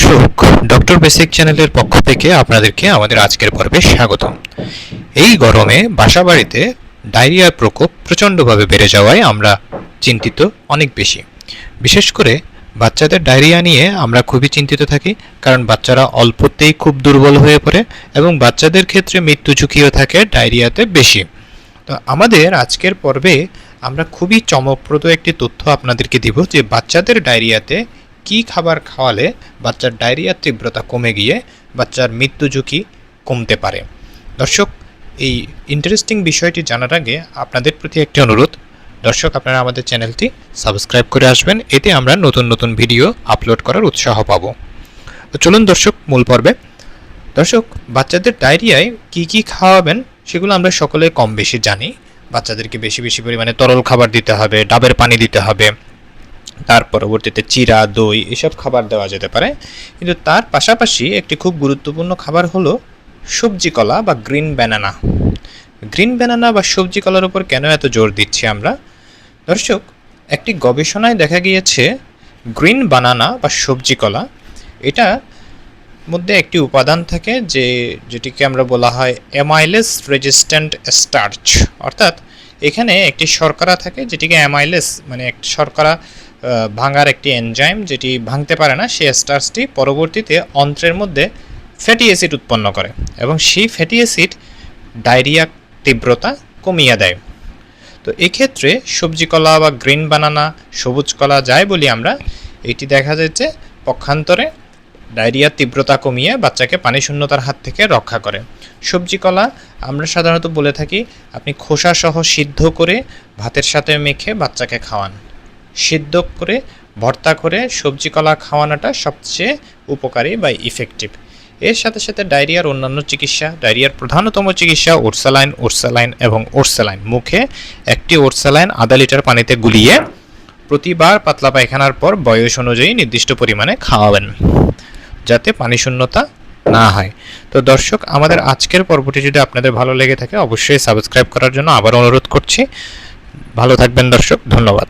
দর্শক doctor basic চ্যানেলের পক্ষ থেকে আপনাদেরকে আমাদের আজকের পর্বে স্বাগতম। এই গরমে বাসা বাড়িতে ডায়রিয়ার প্রকোপ প্রচণ্ডভাবে বেড়ে যাওয়ায় আমরা চিন্তিত অনেক বেশি। বিশেষ করে বাচ্চাদের ডায়রিয়া নিয়ে আমরা খুবই চিন্তিত থাকি, কারণ বাচ্চারা অল্পতেই খুব দুর্বল হয়ে পড়ে এবং বাচ্চাদের ক্ষেত্রে মৃত্যু ঝুঁকিও থাকে ডায়রিয়াতে বেশি। তো আমাদের আজকের পর্বে আমরা খুবই চমকপ্রদ একটি তথ্য আপনাদেরকে দিব যে বাচ্চাদের ডায়রিয়াতে কি খাবার খাওয়ালে বাচ্চার ডায়রিয়ার তীব্রতা কমে গিয়ে বাচ্চার মৃত্যু ঝুঁকি কমতে পারে? দর্শক, এই ইন্টারেস্টিং বিষয়টি জানার আগে আপনাদের প্রতি একটি অনুরোধ। দর্শক, আপনারা আমাদের চ্যানেলটি সাবস্ক্রাইব করে আসবেন। এতে আমরা নতুন নতুন ভিডিও আপলোড করার উৎসাহ পাব। তো চলুন দর্শক, মূল পর্বে। দর্শক, বাচ্চাদের ডায়রিয়ায় কি কি খাওয়াবেন সেগুলো আমরা সকলে কম বেশি জানি। বাচ্চাদেরকে বেশি বেশি পরিমাণে তরল খাবার দিতে হবে, ডাবের পানি দিতে হবে। তার পরবর্তীতে চিরা, দই এসব খাবার দেওয়া যেতে পারে। কিন্তু তার পাশাপাশি একটি খুব গুরুত্বপূর্ণ খাবার হলো সবজি কলা বা গ্রিন ব্যানানা। গ্রিন ব্যানানা বা সবজি কলার উপর কেন এত জোর দিচ্ছি আমরা? দর্শক, একটি গবেষণায় দেখা গিয়েছে, গ্রিন বানানা বা সবজি কলা, এটা মধ্যে একটি উপাদান থাকে যে, যেটিকে আমরা বলা হয় অ্যামাইলেস রেজিস্ট্যান্ট স্টার্চ। অর্থাৎ এখানে একটি শর্করা থাকে, যেটিকে অ্যামাইলেস মানে একটি শর্করা ভাঙার একটি এনজাইম যেটি ভাঙতে পারে না, সেই স্টার্সটি পরবর্তীতে অন্ত্রের মধ্যে ফ্যাটি অ্যাসিড উৎপন্ন করে এবং সেই ফ্যাটি অ্যাসিড ডায়রিয়া তীব্রতা কমিয়ে দেয়। তো এক্ষেত্রে সবজি কলা বা গ্রিন বানানা সবুজ কলা যাই বলি আমরা, এটি দেখা যাচ্ছে পক্ষান্তরে ডায়রিয়ার তীব্রতা কমিয়ে বাচ্চাকে পানি শূন্যতার হাত থেকে রক্ষা করে। সবজি কলা আমরা সাধারণত বলে থাকি, আপনি খোসা সহ সিদ্ধ করে ভাতের সাথে মেখে বাচ্চাকে খাওয়ান। সিদ্ধ করে, ভর্তা করে সবজি কলা খাওয়ানোটা সবচেয়ে উপকারী বা ইফেক্টিভ এর সাথে সাথে ডায়রিয়ার অন্যান্য চিকিৎসা, ডায়রিয়ার প্রধানতম চিকিৎসা ওরসালাইন ওরসালাইন এবং ওরসালাইন। মুখে একটি ওরসালাইন আধা লিটার পানিতে গুলিয়ে প্রতিবার পাতলা পায়খানার পর বয়স অনুযায়ী নির্দিষ্ট পরিমাণে খাওয়াবেন, যাতে পানি শূন্যতা না হয়। তো দর্শক, আমাদের আজকের পর্বটি যদি আপনাদের ভালো লেগে থাকে, অবশ্যই সাবস্ক্রাইব করার জন্য আবার অনুরোধ করছি। ভালো থাকবেন দর্শক, ধন্যবাদ।